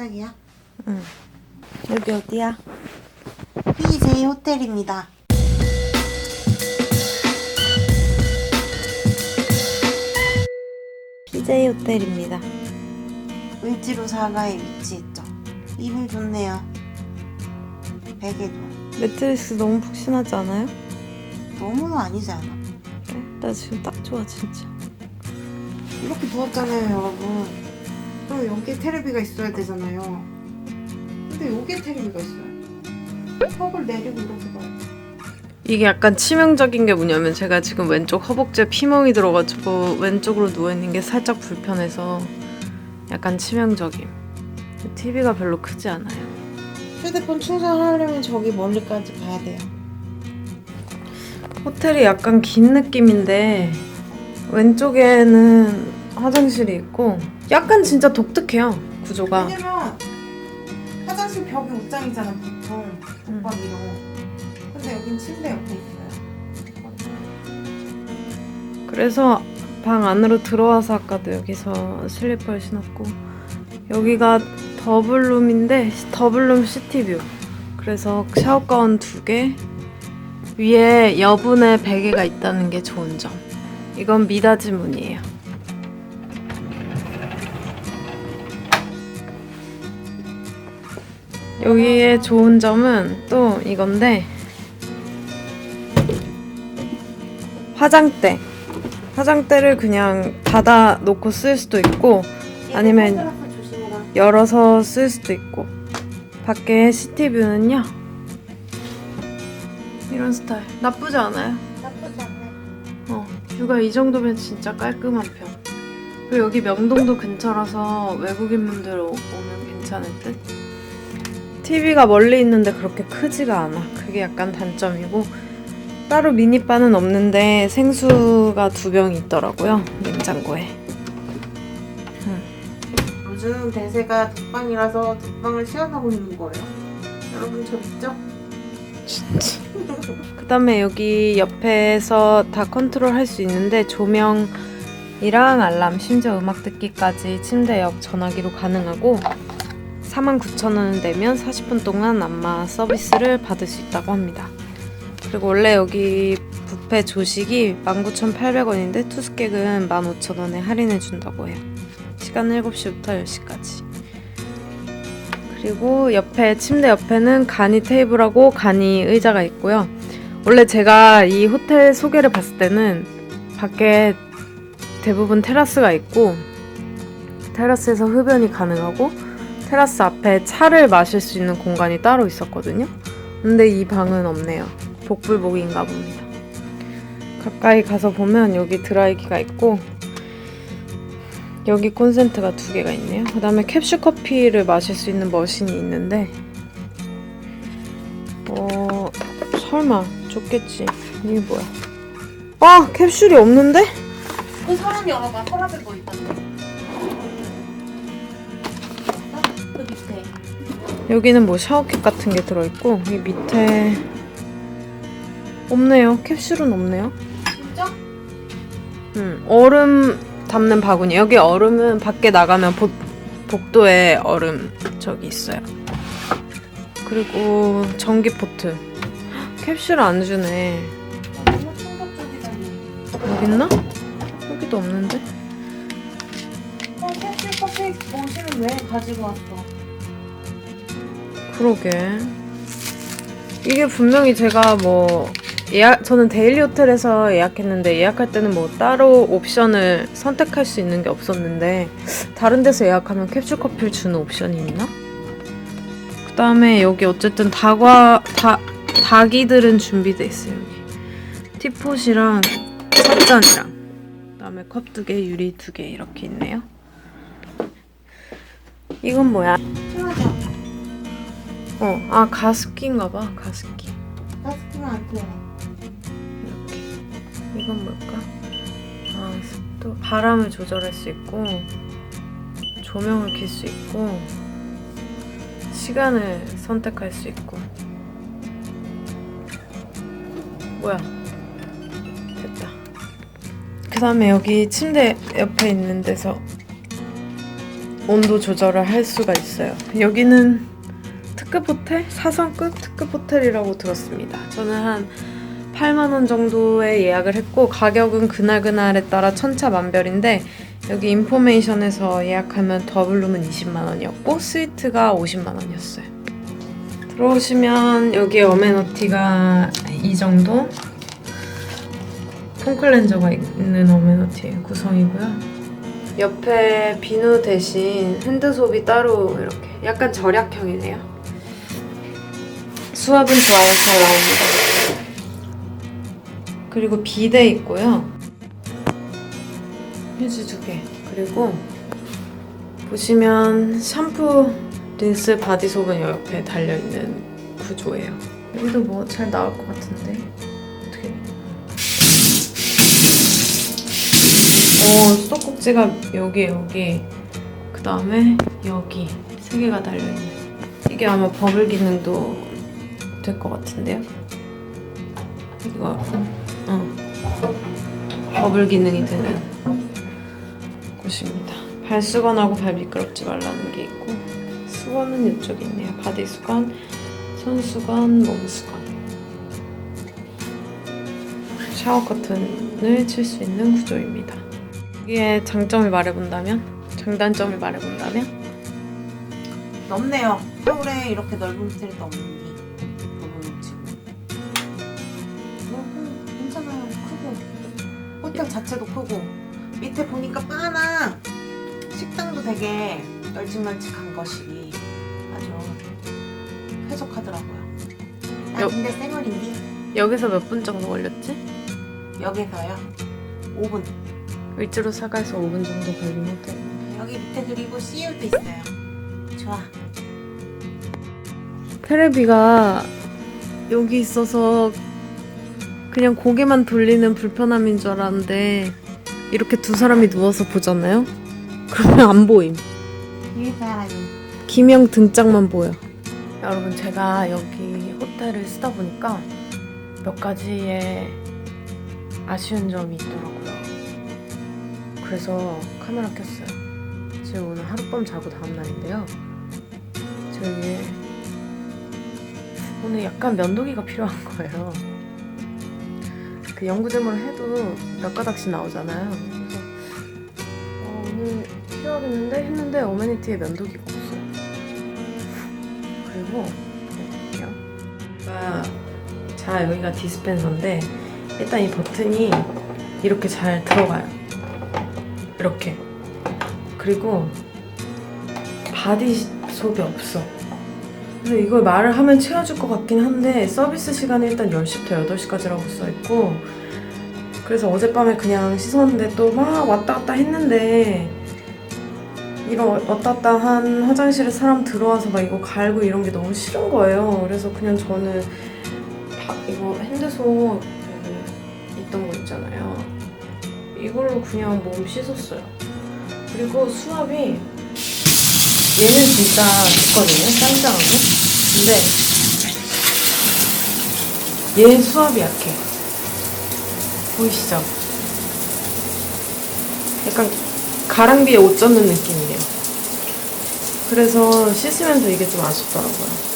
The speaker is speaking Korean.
시작이야? 응. 여기 어디야? PJ 호텔입니다. PJ 호텔입니다. 을지로 사가에 위치했죠. 이불 좋네요. 베개도 매트리스 너무 푹신하지 않아요? 너무는 아니지 않아? 그래? 나 지금 딱 좋아 진짜. 이렇게 누웠잖아요, 여러분. 그럼 여기에 테레비가 있어야 되잖아요. 근데 여기에 테레비가 있어요. 턱을 내리고 이렇게 봐요. 이게 약간 치명적인 게 뭐냐면 제가 지금 왼쪽 허벅지에 피멍이 들어가지고 왼쪽으로 누워있는 게 살짝 불편해서 약간 치명적임. TV가 별로 크지 않아요. 휴대폰 충전하려면 저기 멀리까지 가야 돼요. 호텔이 약간 긴 느낌인데 왼쪽에는 화장실이 있고 약간 진짜 독특해요 구조가. 왜냐면 화장실 벽이 옷장이잖아, 보통. 음. 독박이로. 근데 여긴 침대 옆에 있어요. 그래서 방 안으로 들어와서 아까도 여기서 슬리퍼를 신었고 여기가 더블룸인데 더블룸 시티뷰 그래서 샤워 가운 두 개 위에 여분의 베개가 있다는 게 좋은 점 이건 미닫이 문이에요 여기에 좋은 점은 또 이건데 화장대. 화장대를 그냥 닫아 놓고 쓸 수도 있고 아니면. 열어서 쓸 수도 있고. 밖에 시티뷰는요? 이런 스타일. 나쁘지 않아요. 나쁘지. 어 뷰가 이 정도면 진짜 깔끔한 편 그리고 여기 명동도 근처라서 외국인분들 오- 오면 괜찮을 듯 TV가 멀리 있는데 그렇게 크지가 않아 그게 약간 단점이고 따로 미니바는 없는데 생수가 두 병 있더라고요 냉장고에 요즘 대세가 독방이라서 독방을 시연하고 있는 거예요. 여러분 저 믿죠? 그 다음에 여기 옆에서 다 컨트롤 할 수 있는데 조명 이랑 알람, 심지어 음악 듣기까지 침대 옆 전화기로 가능하고 49,000원을 내면 40분 동안 안마 서비스를 받을 수 있다고 합니다. 그리고 원래 여기 뷔페 조식이 19,800원인데 투스객은 15,000원에 할인해 준다고 해요. 시간 7시부터 10시까지. 그리고 옆에 침대 옆에는 간이 테이블하고 간이 의자가 있고요. 원래 제가 이 호텔 소개를 봤을 때는 밖에 대부분 테라스가 있고 테라스에서 흡연이 가능하고 테라스 앞에 차를 마실 수 있는 공간이 따로 있었거든요. 근데 이 방은 없네요. 복불복인가 봅니다. 가까이 가서 보면 여기 드라이기가 있고 여기 콘센트가 두 개가 있네요. 그 다음에 캡슐 커피를 마실 수 있는 머신이 있는데, 어, 설마, 좋겠지. 이게 뭐야? 아! 캡슐이 없는데? 그 서랍 열어봐. 서랍에 뭐 있던데? 그 밑에. 여기는 뭐 샤워캡 같은 게 들어있고, 이 밑에, 없네요. 캡슐은 없네요. 진짜? 음, 얼음 담는 바구니. 여기 얼음은 밖에 나가면 복, 복도에 얼음 저기 있어요. 그리고 전기 포트. 캡슐 안 주네. 너무. 여기 있나? 여기도 없는데? 어, 캡슐 커피 머신은 왜 가지고 왔어? 그러게. 이게 분명히 제가 뭐 예약 저는 데일리 호텔에서 예약했는데 예약할 때는 뭐 따로 옵션을 선택할 수 있는 게 없었는데 다른 데서 예약하면 캡슐 커피를 주는 옵션이 있나? 그다음에 여기 어쨌든 다과 다 닭이들은 준비돼 있어요 여기 티폿이랑 찻잔이랑 그다음에 컵 두 개, 유리 두 개 이렇게 있네요. 이건 뭐야? 어, 아 가습기인가 봐. 가습기. 가스키면 안 돼. 이렇게. 이건 뭘까? 아, 습도 바람을 조절할 수 있고 조명을 켤 수 있고 시간을 선택할 수 있고 뭐야? 됐다. 그다음에 여기 침대 옆에 있는 데서 온도 조절을 할 수가 있어요. 여기는 특급 호텔? 4성급 특급 호텔이라고 들었습니다. 저는 한 8만 원 정도에 예약을 했고 가격은 그날 그날에 따라 천차만별인데 여기 인포메이션에서 예약하면 더블룸은 20만 원이었고 스위트가 50만 원이었어요. 들어오시면 여기 어메너티가 이 정도 폼클렌저가 있는 어메너티 구성이고요. 옆에 비누 대신 핸드소비 따로 이렇게 약간 절약형이네요. 수압은 좋아요, 잘 나옵니다. 그리고 비데 있고요. 휴지 두 개. 그리고 보시면 샴푸, 린스, 바디솜은 옆에 달려있는 구조예요. 여기도 뭐 잘 나올 것 같은데. 어떻게. 오, 수도꼭지가 여기, 여기. 그 다음에 여기. 세 개가 달려있네. 이게 아마 버블 기능도 될 것 같은데요? 이거, 어. 버블 기능이 되는 곳입니다. 발 수건하고 발 미끄럽지 말라는 게 있고 수건은 이쪽에 있네요. 바디 수건, 손 수건, 몸 수건. 샤워 커튼을 칠 수 있는 구조입니다. 여기에 장점을 말해본다면, 장단점을 말해본다면 넓네요. 서울에 이렇게 넓은 호텔이 없는데 호텔 자체도 크고 밑에 보니까 바나 식당도 되게 널찍널찍한 것이 아주 쾌적하더라고요. 나 여- 근데 쌩얼인데 여기서 몇 분 정도 걸렸지? 여기서요 5분. 위주로 사가서 5분 정도 걸린 호텔. 여기 밑에 그리고 CU도 있어요. 좋아. 테레비가 여기 있어서 그냥 고개만 돌리는 불편함인 줄 알았는데 이렇게 두 사람이 누워서 보잖아요? 그러면 안 보임. 이 사람이 김영 등짝만 보여. 여러분 제가 여기 호텔을 쓰다 보니까 몇 가지의 아쉬운 점이 있더라고요. 그래서 카메라 켰어요. 지금 오늘 하룻밤 자고 다음 날인데요. 저기 오늘 약간 면도기가 필요한 거예요. 그 연구제모를 해도 몇 가닥씩 나오잖아요. 그래서 어, 오늘 필요하겠는데 했는데 어메니티에 면도기가 없어요. 그리고 보여드릴게요. 아, 자 여기가 디스펜서인데 일단 이 버튼이 이렇게 잘 들어가요. 이렇게. 그리고 바디 소비 없어. 그래서 이걸 말을 하면 채워줄 것 같긴 한데 서비스 시간이 일단 10시부터 8시까지라고 써있고 그래서 어젯밤에 그냥 씻었는데 또 막 왔다 갔다 했는데 이런 왔다 갔다 한 화장실에 사람 들어와서 막 이거 갈고 이런 게 너무 싫은 거예요. 그래서 그냥 저는 바- 이거 핸드소 여기 있던 거 있잖아요. 이걸로 그냥 몸 씻었어요. 그리고 수압이 얘는 진짜 좋거든요. 짱짱하고. 근데 얘 수압이 약해. 보이시죠? 약간 가랑비에 옷 젖는 느낌이에요. 그래서 씻으면서 이게 좀 아쉽더라고요.